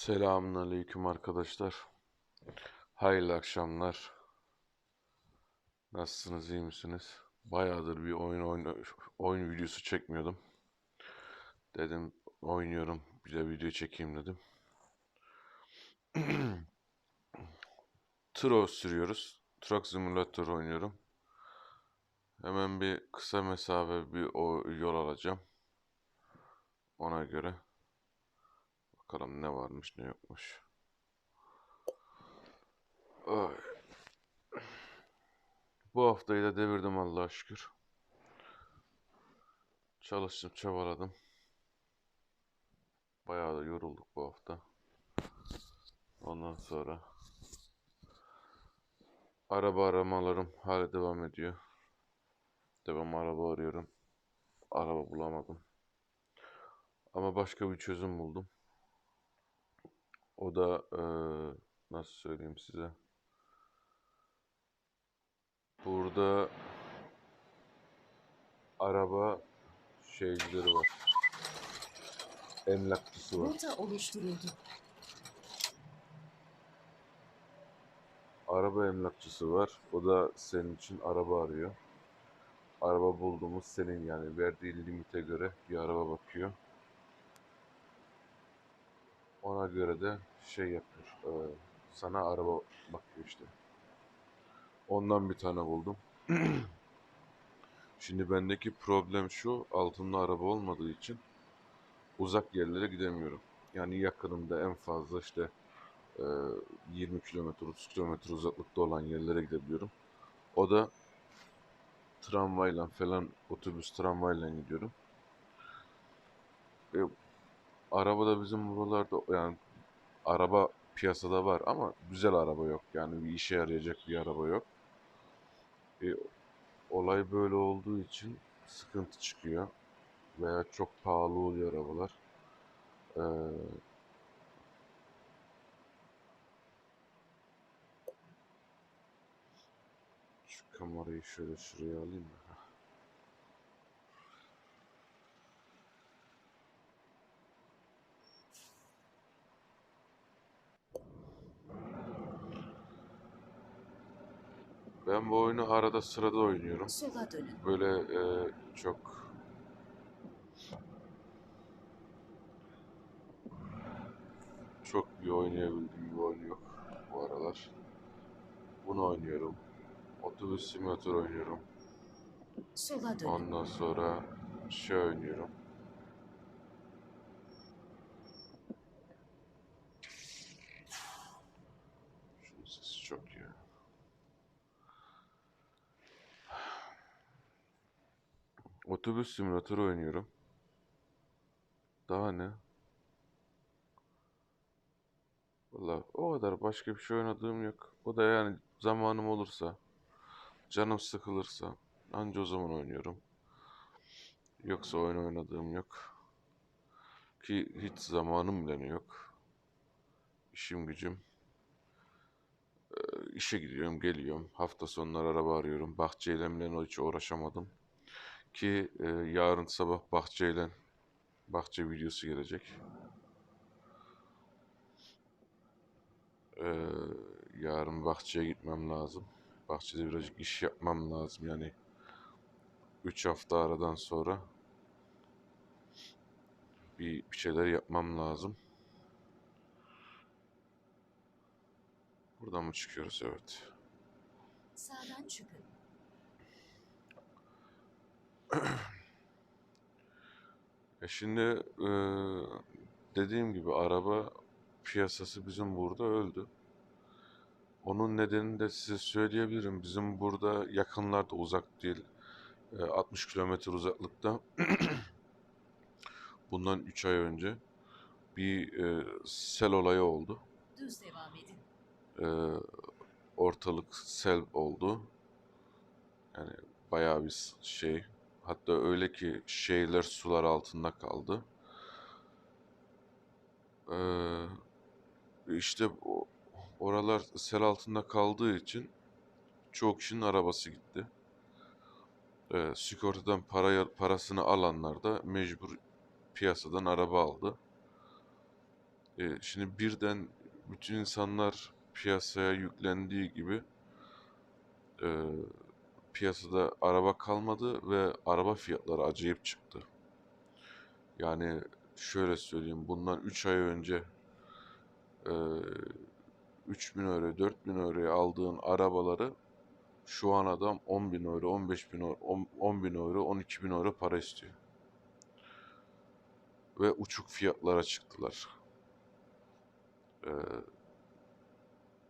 Selamünaleyküm arkadaşlar. Hayırlı akşamlar. Nasılsınız, iyi misiniz? Bayağıdır bir oyun oyun, oyun videosu çekmiyordum. Dedim oynuyorum, bir de video çekeyim dedim. Tro sürüyoruz. Truck Simulator oynuyorum. Hemen bir kısa mesafe bir o yol alacağım. Ona göre. Bakalım ne varmış ne yokmuş. Ay. Bu haftayı da devirdim Allah'a şükür. Çalıştım, çabaladım. Bayağı da yorulduk bu hafta. Ondan sonra araba aramalarım hala devam ediyor. Devam araba arıyorum. Araba bulamadım. Ama başka bir çözüm buldum. O da eee, nasıl söyleyeyim size? Burada araba şeycileri var. Emlakçısı var. Rota oluşturuldu. Araba emlakçısı var. O da senin için araba arıyor. Araba bulduğumuz senin yani verdiği limite göre bir araba bakıyor. Ona göre de şey yapıyor. eee, sana araba bakıyor işte. Ondan bir tane buldum. Şimdi bendeki problem şu, altında araba olmadığı için uzak yerlere gidemiyorum. Yani yakınımda en fazla işte e, 20 kilometre, 30 kilometre uzaklıkta olan yerlere gidebiliyorum. O da tramvayla falan, otobüs tramvayla gidiyorum. E, araba da bizim buralarda yani araba piyasada var ama güzel araba yok. Yani bir işe yarayacak bir araba yok. E, olay böyle olduğu için sıkıntı çıkıyor veya çok pahalı oluyor arabalar. Ee, şu kamerayı şöyle şuraya alayım. Ben bu oyunu arada sırada oynuyorum. Sola dönün. Böyle e, çok çok bir oynayabildiğim bir oyun yok bu aralar. Bunu oynuyorum. Otobüs simülatör oynuyorum. Sola dönün. Ondan sonra şey oynuyorum. Şunun sesi çok ya. Otobüs simülatörü oynuyorum. Daha ne? Valla o kadar başka bir şey oynadığım yok. O da yani zamanım olursa, canım sıkılırsa anca o zaman oynuyorum. Yoksa oyun oynadığım yok. Ki hiç zamanım bile yok. İşim gücüm. Ee, işe gidiyorum, geliyorum. Hafta sonları araba arıyorum. Bahçeyle hiç uğraşamadım. Ki e, yarın sabah bahçeyle bahçe videosu gelecek. Ee, yarın bahçeye gitmem lazım. Bahçede birazcık iş yapmam lazım yani. 3 hafta aradan sonra bir, bir şeyler yapmam lazım. Buradan mı çıkıyoruz? Evet. Sağdan çıkın. E şimdi e, dediğim gibi araba piyasası bizim burada öldü. Onun nedenini de size söyleyebilirim. Bizim burada yakınlarda uzak değil. e, 60 kilometre uzaklıkta bundan 3 ay önce bir e, sel olayı oldu. Düz devam edin. E, ortalık sel oldu. Yani bayağı bir şey. Hatta öyle ki şehirler sular altında kaldı. Ee, işte oralar sel altında kaldığı için çoğu kişinin arabası gitti. Ee, sigortadan para, parasını alanlar da mecbur piyasadan araba aldı. E, şimdi birden bütün insanlar piyasaya yüklendiği gibi e, piyasada araba kalmadı ve araba fiyatları acayip çıktı. Yani şöyle söyleyeyim bundan 3 ay önce e, 3000 euro 4000 euroya aldığın arabaları şu an adam 10 bin euro 15 bin euro 10 bin euro 12 bin euro para istiyor. Ve uçuk fiyatlara çıktılar. Ee,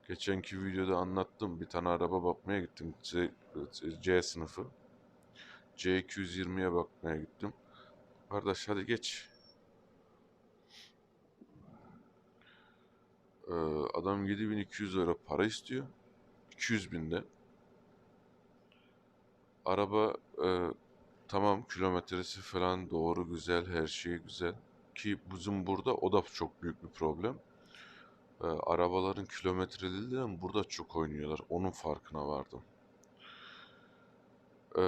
geçenki videoda anlattım. Bir tane araba bakmaya gittim. C, C sınıfı. C220'ye bakmaya gittim. Kardeş hadi geç. Ee, adam 7200 euro para istiyor. 200 binde. Araba e, tamam kilometresi falan doğru güzel her şey güzel. Ki bizim burada o da çok büyük bir problem. Ee, arabaların kilometreleriyle burada çok oynuyorlar. Onun farkına vardım. Ee,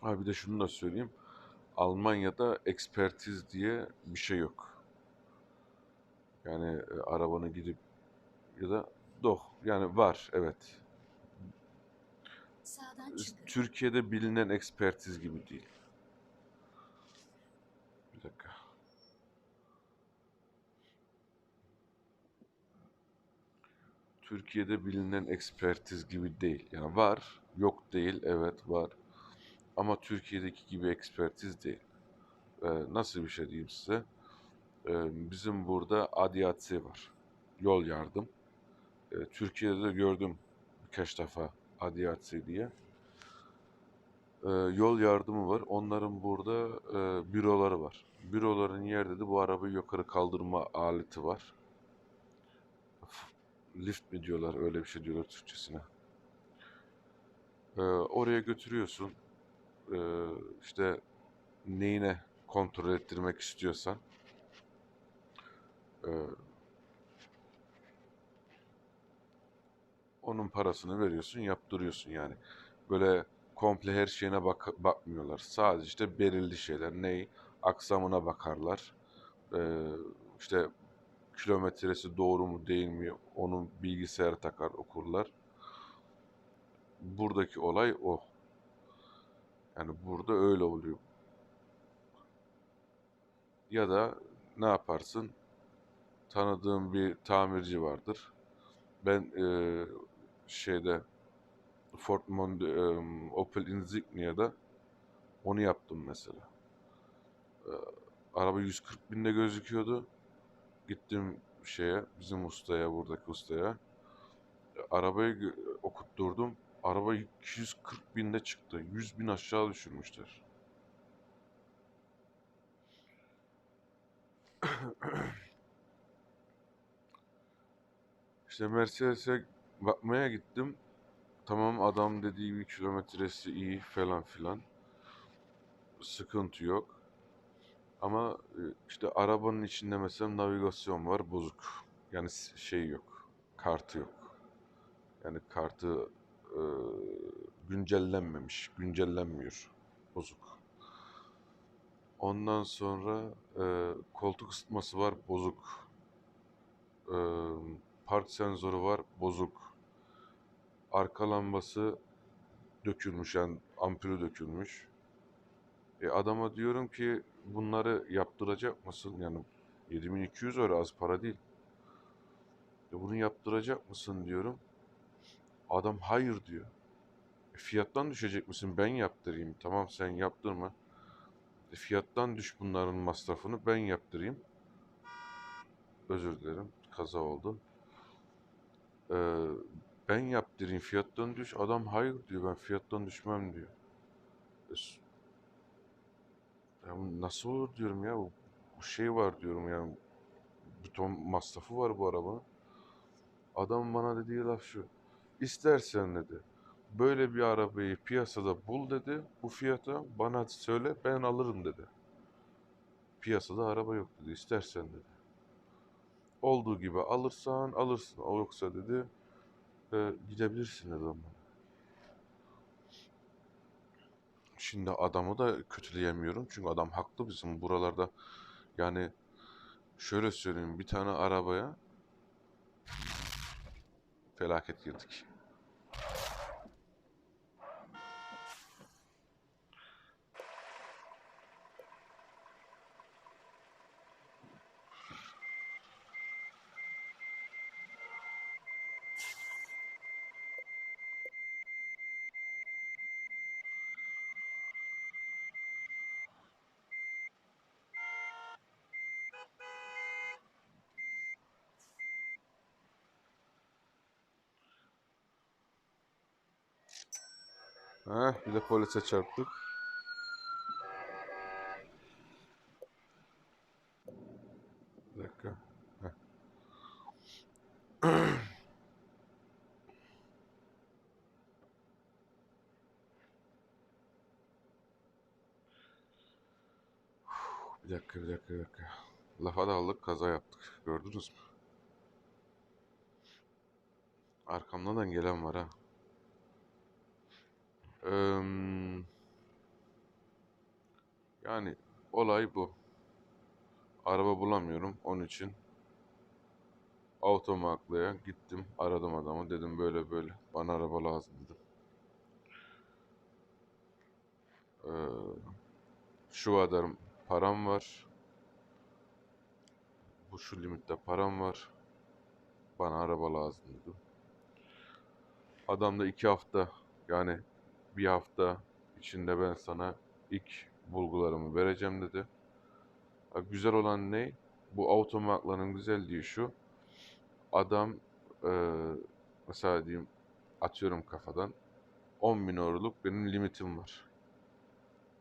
ha bir de şunu da söyleyeyim. Almanya'da ekspertiz diye bir şey yok. Yani e, arabanı gidip ya da doh yani var evet. Türkiye'de bilinen ekspertiz gibi değil. Bir dakika. Türkiye'de bilinen ekspertiz gibi değil. Yani var, yok değil, evet var. Ama Türkiye'deki gibi ekspertiz değil. Ee, nasıl bir şey diyeyim size? Ee, bizim burada ADAC var. Yol yardım. Ee, Türkiye'de de gördüm birkaç defa ADAC diye. Ee, yol yardımı var. Onların burada e, büroları var. Büroların yerde de bu arabayı yukarı kaldırma aleti var. Lift mi diyorlar öyle bir şey diyorlar Türkçesine. Ee, oraya götürüyorsun. Ee, işte neyine kontrol ettirmek istiyorsan. e, onun parasını veriyorsun, yaptırıyorsun yani. Böyle komple her şeyine bak bakmıyorlar. Sadece işte belirli şeyler. Ney? Aksamına bakarlar. Ee, işte kilometresi doğru mu değil mi? Onun bilgisayara takar okurlar. Buradaki olay o. Yani burada öyle oluyor. Ya da ne yaparsın? Tanıdığım bir tamirci vardır. Ben eee, şeyde Ford Monde, eee, Opel Insignia'da onu yaptım mesela. Eee, araba 140 binde gözüküyordu. Gittim şeye, bizim ustaya, buradaki ustaya. Arabayı okutturdum. Araba 240 binde çıktı. 100 bin aşağı düşürmüşler. İşte Mercedes'e bakmaya gittim. Tamam adam dediği bir kilometresi iyi falan filan. Sıkıntı yok. Ama işte arabanın içinde mesela navigasyon var bozuk. Yani şey yok. Kartı yok. Yani kartı e, güncellenmemiş. Güncellenmiyor. Bozuk. Ondan sonra e, koltuk ısıtması var bozuk. E, park sensörü var bozuk. Arka lambası dökülmüş yani ampulü dökülmüş. E adama diyorum ki bunları yaptıracak mısın? Yani 7200 euro az para değil. E bunu yaptıracak mısın diyorum. Adam hayır diyor. E fiyattan düşecek misin? Ben yaptırayım. Tamam sen yaptırma. E fiyattan düş bunların masrafını ben yaptırayım. Özür dilerim. Kaza oldu. Ee, ben yaptırayım fiyattan düş. Adam hayır diyor. Ben fiyattan düşmem diyor. E, ya nasıl olur diyorum ya. Bu, şey var diyorum yani. Bir ton masrafı var bu arabanın. Adam bana dediği laf şu. İstersen dedi. Böyle bir arabayı piyasada bul dedi. Bu fiyata bana söyle ben alırım dedi. Piyasada araba yok dedi. İstersen dedi. Olduğu gibi alırsan alırsın. O yoksa dedi e, gidebilirsin dedi ama. Şimdi adamı da kötüleyemiyorum. Çünkü adam haklı bizim buralarda Yani şöyle söyleyeyim bir tane arabaya felaket girdik. Heh, bir de polise çarptık. Bir dakika. Bir dakika, bir dakika, bir dakika. Lafa daldık, kaza yaptık. Gördünüz mü? Arkamdan gelen var ha. Eee, yani olay bu. Araba bulamıyorum. Onun için Automark'laya gittim. Aradım adamı. Dedim böyle böyle. Bana araba lazım dedim. Eee, şu kadar param var. Bu şu limitte param var. Bana araba lazım dedim. Adam da iki hafta yani bir hafta içinde ben sana ilk bulgularımı vereceğim dedi. Güzel olan ne? Bu otomarkların güzelliği şu. Adam eee mesela diyeyim atıyorum kafadan 10 bin euroluk benim limitim var.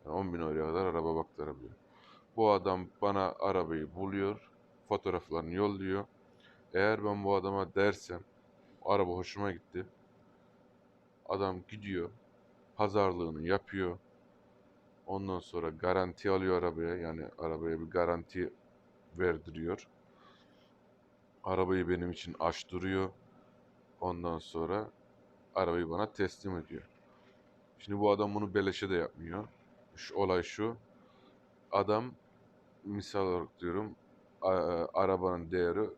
Yani 10 bin euroya kadar araba baktırabiliyor. Bu adam bana arabayı buluyor, fotoğraflarını yolluyor. Eğer ben bu adama dersem, araba hoşuma gitti. Adam gidiyor, pazarlığını yapıyor. Ondan sonra garanti alıyor arabaya. Yani arabaya bir garanti verdiriyor. Arabayı benim için açtırıyor. Ondan sonra arabayı bana teslim ediyor. Şimdi bu adam bunu beleşe de yapmıyor. Şu olay şu. Adam misal olarak diyorum a- arabanın değeri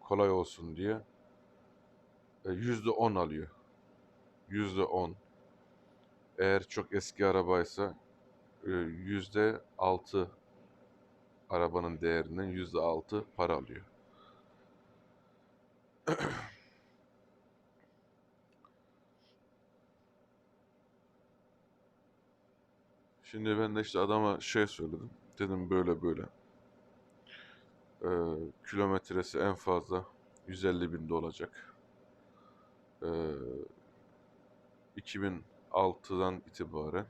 kolay olsun diye e, yüzde on alıyor. Yüzde on. Eğer çok eski arabaysa e, yüzde altı arabanın değerinden yüzde altı para alıyor. Şimdi ben de işte adama şey söyledim. Dedim böyle böyle. Ee, kilometresi en fazla 150 binde olacak. Ee, 2006'dan itibaren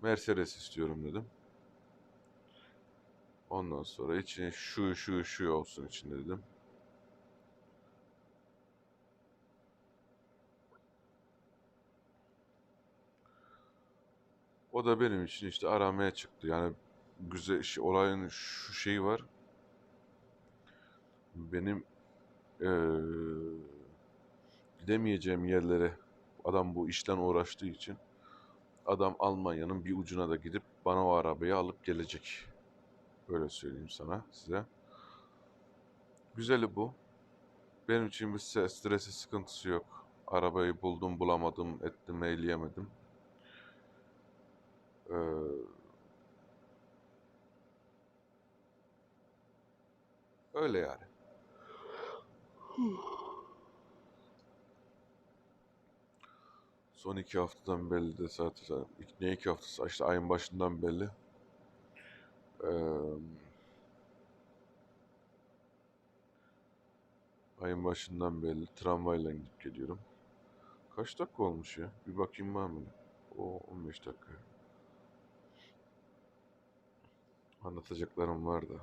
Mercedes istiyorum dedim. Ondan sonra içine şu şu şu olsun içinde dedim. O da benim için işte aramaya çıktı. Yani güzel şey, olayın şu şeyi var. Benim eee, gidemeyeceğim yerlere adam bu işten uğraştığı için adam Almanya'nın bir ucuna da gidip bana o arabayı alıp gelecek. Öyle söyleyeyim sana size. Güzeli bu. Benim için bir stresi sıkıntısı yok. Arabayı buldum bulamadım ettim eyleyemedim. Ee, öyle yani. Son iki haftadan belli de zaten ne iki haftası işte ayın başından belli. Ee, ayın başından belli tramvayla gidip geliyorum. Kaç dakika olmuş ya? Bir bakayım var mı? O 15 dakika. Anlatacaklarım var da.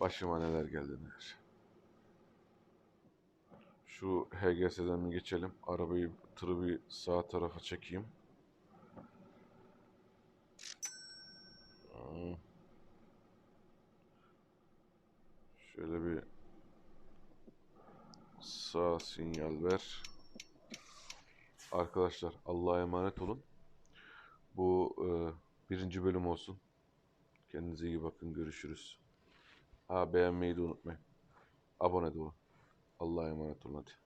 Başıma neler geldi neler. Şu HGS'den bir geçelim. Arabayı, tırı bir sağ tarafa çekeyim. Şöyle bir sağ sinyal ver. Arkadaşlar Allah'a emanet olun. Bu e, birinci bölüm olsun. Kendinize iyi bakın. Görüşürüz. Ha beğenmeyi de unutmayın. Abone de olun. Allah'a emanet olun hadi.